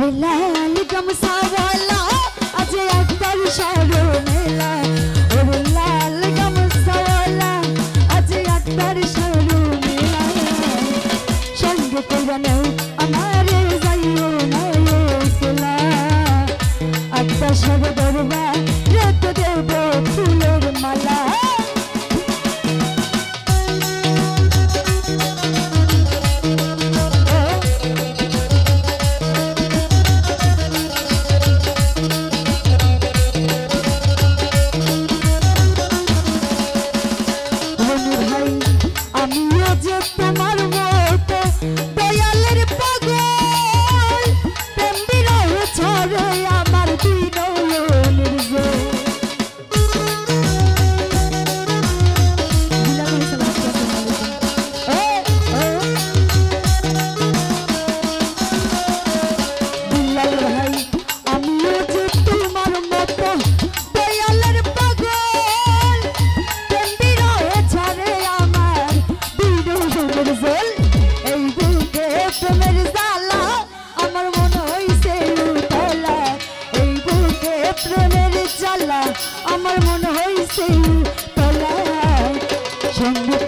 তোর লাল গামসাওয়ালা আছে একবার সরো মেলা ওর লাল গামসাওয়ালা আছে একবার সরো মেলা সঙ্গে করবে নেও, আমারে যাইও না সব দরবার, রেত দেবো। প্রেমের জ্বালা আমার মনে হয়েছে তলা সংগীত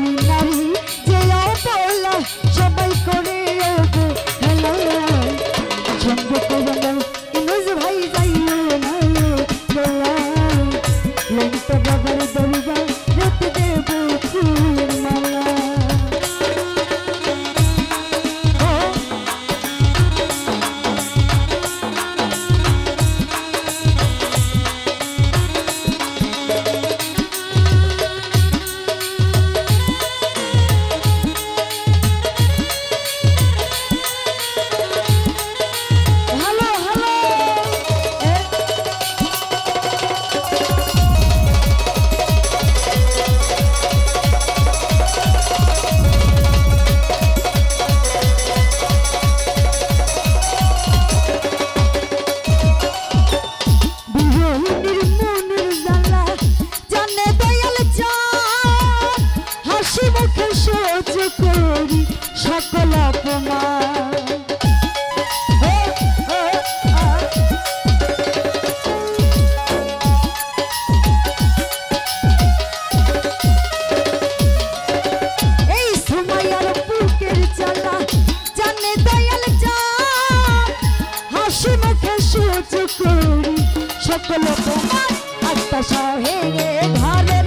Luna. चुकुम शक्ल को अस्त सोहे ये धारे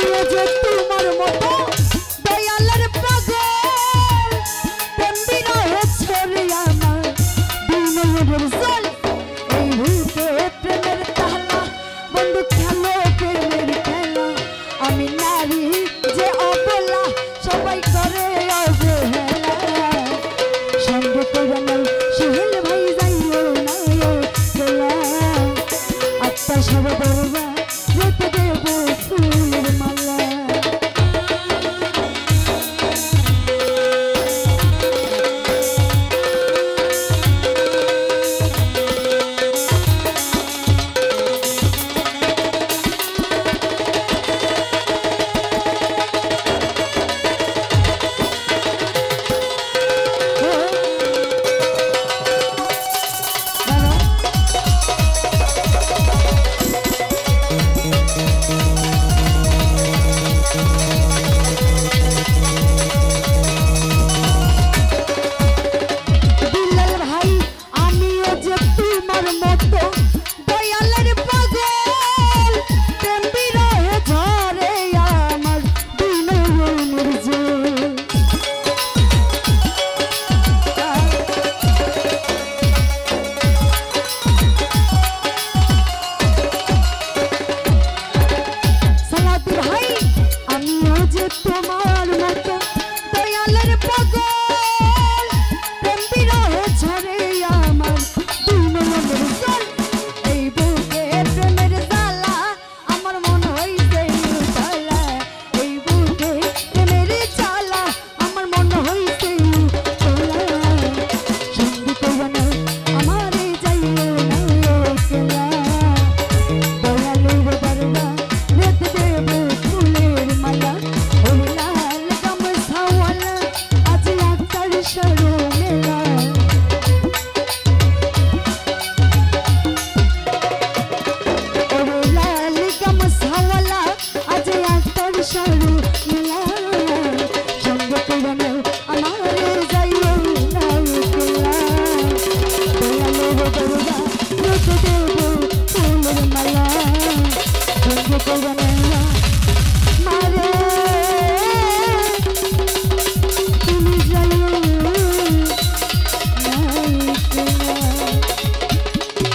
দিয়েছে তোমার মতো। দয়ালের পাগল প্রেম বিরহ ছড়ে আমার। বিনয়ের জল, এই ভূতে প্রেমের তালা। বন্ধু খেলো প্রেমের খেলা। আমি নারী যে অবলা, সবাই করে